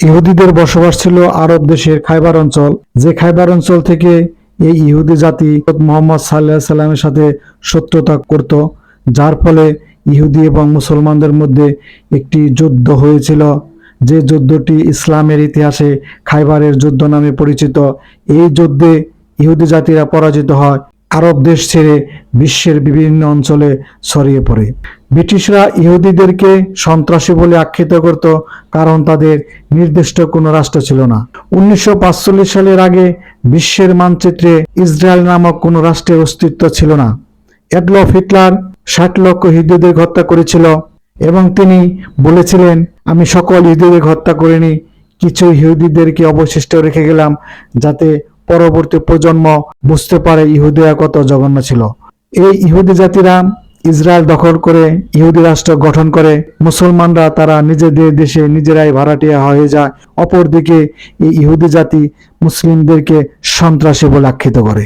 ইহুদিদের বসবাস ছিল আরব দেশের খাইবার অঞ্চল, যে খাইবার অঞ্চল থেকে এই ইহুদি জাতি মোহাম্মদ সাল্লাহ সাল্লামের সাথে শত্রুতা করত, যার ফলে ইহুদি এবং মুসলমানদের মধ্যে একটি যুদ্ধ হয়েছিল। যে যুদ্ধটি ইসলামের ইতিহাসে খাইবারের যুদ্ধ নামে পরিচিত। এই যুদ্ধে ইহুদি জাতিরা পরাজিত হয়। আরব দেশ ছেড়ে বিশ্বের বিভিন্ন অঞ্চলে ছড়িয়ে পড়ে। ব্রিটিশরা ইহুদিদেরকে সন্ত্রাসী বলে আখ্যায়িত করত, কারণ তাদের নির্দিষ্ট কোনো রাষ্ট্র ছিল না। উনিশশো সালের আগে বিশ্বের মানচিত্রে ইসরায়েল নামক কোনো রাষ্ট্রের অস্তিত্ব ছিল না। এডলফ হিটলার ষাট লক্ষ ইহুদিদের হত্যা করেছিল এবং তিনি বলেছিলেন, আমি সকল ইহুদিদের হত্যা করিনি, কিছু ইহুদিদেরকে অবশিষ্ট রেখে গেলাম যাতে পরবর্তী প্রজন্ম বুঝতে পারে ইহুদিরা কত জঘন্য ছিল। এই ইহুদি জাতিরা ইসরায়েল দখল করে, ইহুদি রাষ্ট্র গঠন করে, মুসলমানরা তারা নিজেদের দেশে নিজেরাই ভাড়াটিয়া হয়ে যায়। অপরদিকে এই ইহুদি জাতি মুসলিমদেরকে সন্ত্রাসী বলে আখ্যিত করে।